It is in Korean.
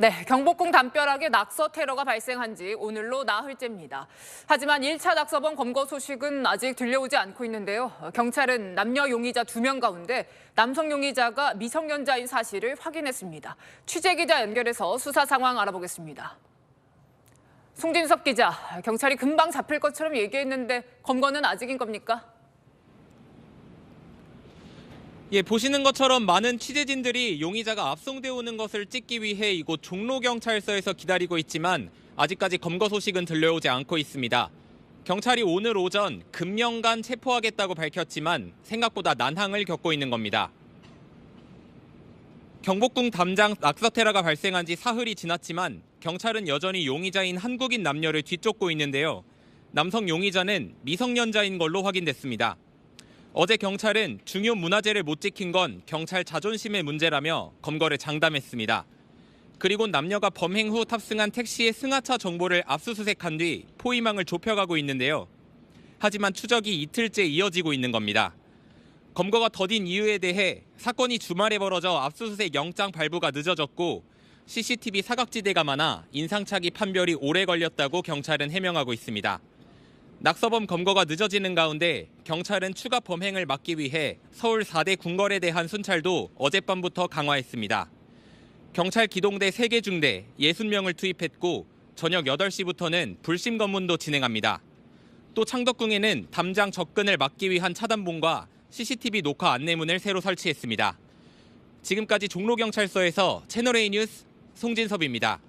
네, 경복궁 담벼락에 낙서 테러가 발생한 지 오늘로 나흘째입니다. 하지만 1차 낙서범 검거 소식은 아직 들려오지 않고 있는데요. 경찰은 남녀 용의자 2명 가운데 남성 용의자가 미성년자인 사실을 확인했습니다. 취재 기자 연결해서 수사 상황 알아보겠습니다. 송진석 기자, 경찰이 금방 잡힐 것처럼 얘기했는데 검거는 아직인 겁니까? 예, 보시는 것처럼 많은 취재진들이 용의자가 압송되어 오는 것을 찍기 위해 이곳 종로경찰서에서 기다리고 있지만 아직까지 검거 소식은 들려오지 않고 있습니다. 경찰이 오늘 오전 금년간 체포하겠다고 밝혔지만 생각보다 난항을 겪고 있는 겁니다. 경복궁 담장 낙서 테러가 발생한 지 사흘이 지났지만 경찰은 여전히 용의자인 한국인 남녀를 뒤쫓고 있는데요. 남성 용의자는 미성년자인 걸로 확인됐습니다. 어제 경찰은 중요 문화재를 못 지킨 건 경찰 자존심의 문제라며 검거를 장담했습니다. 그리고 남녀가 범행 후 탑승한 택시의 승하차 정보를 압수수색한 뒤 포위망을 좁혀가고 있는데요. 하지만 추적이 이틀째 이어지고 있는 겁니다. 검거가 더딘 이유에 대해 사건이 주말에 벌어져 압수수색 영장 발부가 늦어졌고 CCTV 사각지대가 많아 인상착의 판별이 오래 걸렸다고 경찰은 해명하고 있습니다. 낙서범 검거가 늦어지는 가운데 경찰은 추가 범행을 막기 위해 서울 4대 궁궐에 대한 순찰도 어젯밤부터 강화했습니다. 경찰 기동대 3개 중대 60명을 투입했고 저녁 8시부터는 불심 검문도 진행합니다. 또 창덕궁에는 담장 접근을 막기 위한 차단봉과 CCTV 녹화 안내문을 새로 설치했습니다. 지금까지 종로경찰서에서 채널A 뉴스 송진섭입니다.